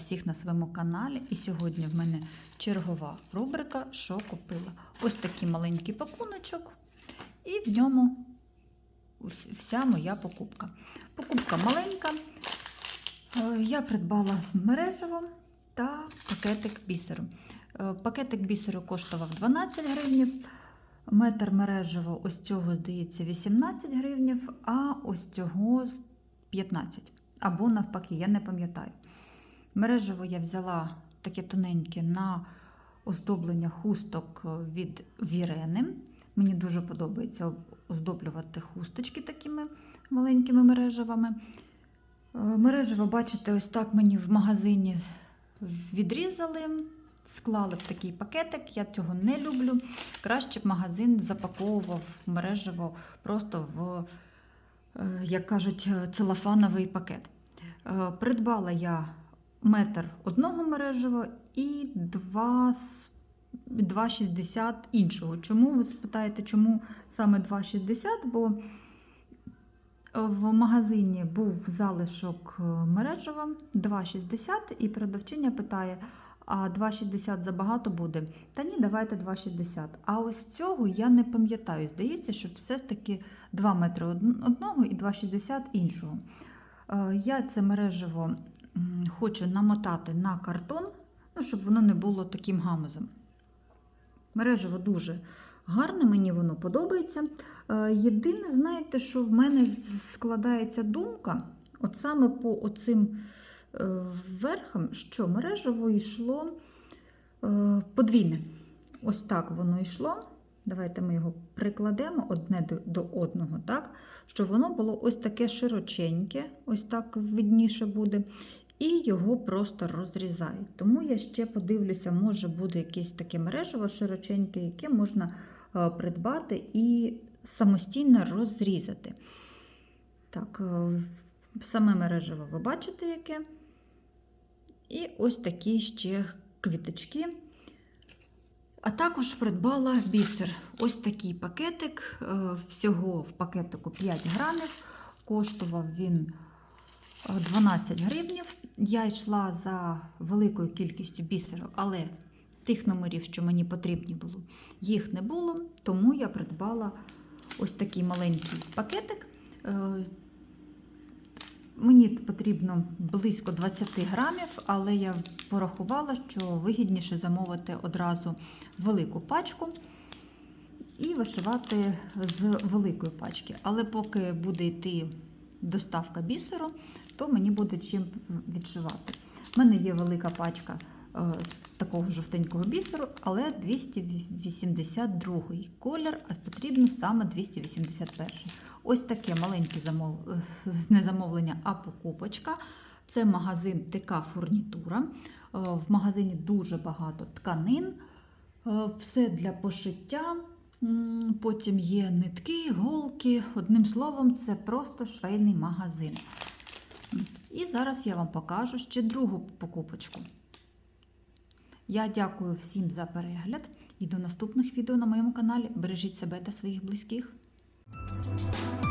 всіх на своєму каналі. І сьогодні в мене чергова рубрика Що купила? Ось такий маленький пакуночок, і в ньому вся моя покупка. Покупка маленька. Е, Я придбала мережево та пакетик бісеру. Е, Пакетик бісеру коштував 12 гривнів. Метр мережево ось цього, здається, 18 гривнів, а ось цього 15. Або навпаки, я не пам'ятаю. Мережево я взяла таке тоненьке на оздоблення хусток від Вірени. Мені дуже подобається оздоблювати хусточки такими маленькими мережевими. Е, Мережево, бачите, ось так мені в магазині відрізали, склали в такий пакетик. Я цього не люблю. Краще б магазин запаковував мережево просто в, е, як кажуть, целофановий пакет. Е, Придбала я метр одного мережева і 2,60 іншого. Чому ви спитаєте, чому саме 2,60? Бо в магазині був залишок е, мережева 2,60 і продавчиня питає, а 2,60 забагато буде? Та ні, давайте 2,60. А ось цього я не пам'ятаю. Здається, що все ж таки 2 метри одного і 2,60 іншого. Е, Я це мережево хочу намотати на картон, ну, щоб воно не було таким гамузом. Мережево дуже гарне, мені воно подобається. Е, Єдине, знаєте, що в мене складається думка, от саме по оцим е, верхам, що мережево йшло е, подвійне. Ось так воно йшло. Давайте ми його прикладемо одне до- одного, так? Щоб воно було ось таке широченьке, ось так видніше буде, і його просто розрізають. Тому я ще подивлюся, може буде якесь таке мережево широченьке, яке можна е, придбати і самостійно розрізати. Так, е, саме мережево ви бачите, яке. І ось такі ще квіточки. А також придбала бісер. Ось такий пакетик. е, Всього в пакетику 5 грамів. Коштував він е, 12 гривнів. Я йшла за великою кількістю бісеру, але тих номерів, що мені потрібні було, їх не було. Тому я придбала ось такий маленький пакетик. Мені потрібно близько 20 грамів, але я порахувала, що вигідніше замовити одразу велику пачку і вишивати з великої пачки. Але поки буде йти доставка бісеру, то мені буде чим відшивати. У мене є велика пачка е, такого жовтенького бісеру, але 282 колір, а потрібно саме 281. Ось таке маленьке замов... не замовлення, а покупочка. Це магазин ТК Фурнітура. Е, В магазині дуже багато тканин, е, все для пошиття. Потім є нитки, голки. Одним словом, це просто швейний магазин. І зараз я вам покажу ще другу покупочку. Я дякую всім за перегляд і до наступних відео на моєму каналі. Бережіть себе та своїх близьких. Música